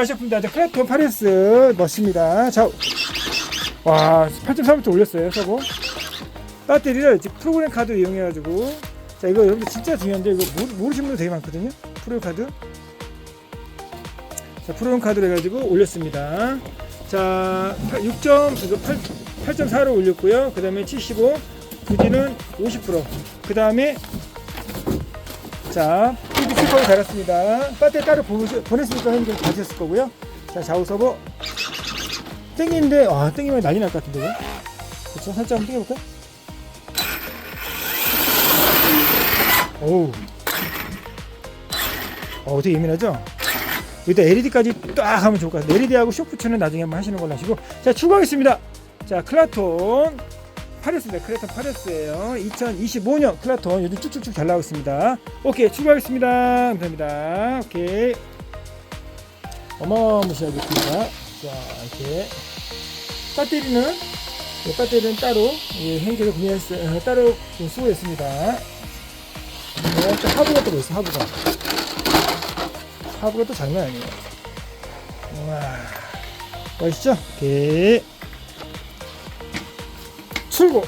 하셨습니다. 자, 클라톤 파레스 멋집니다. 자, 와 8.3부터 올렸어요. 서고 배터리를 프로그램 카드 이용해가지고 자 이거 여러분들 진짜 중요한데 이거 모르, 모르시는 분들 되게 많거든요. 프로그램 카드. 자 프로그램 카드로 해가지고 올렸습니다. 자 6. 이거 8 8.4로 올렸고요. 그 다음에 75 부지는 50%그 다음에 자 컵을 달았습니다. 배터리 따로 보냈으니까 형님 가셨을 거고요. 자 좌우 서버 땡기는데 아 땡기면 난리 날 것 같은데 이거? 그렇죠? 살짝 한번 땡겨볼까? 오우 어 되게 예민하죠? 여기다 LED까지 딱 하면 좋을 것 같아요 LED하고 쇼프츠는 나중에 한번 하시는 걸로 하시고 자 추가하겠습니다 자 클라톤 파레스입니다. 클라톤 파레스예요. 2025년 클라톤 요즘 쭉쭉쭉 잘 나오고 있습니다. 오케이 추가하겠습니다. 감사합니다. 오케이. 어마무시하겠습니다. 자 이렇게. 배터리는 이 배터리는 따로 예, 행제를 구매했어요 어, 따로 좀 수고했습니다. 네, 또 하부가 또 있어 하부가? 하부가 또 장난 아니에요. 와 멋있죠? 오케이 출고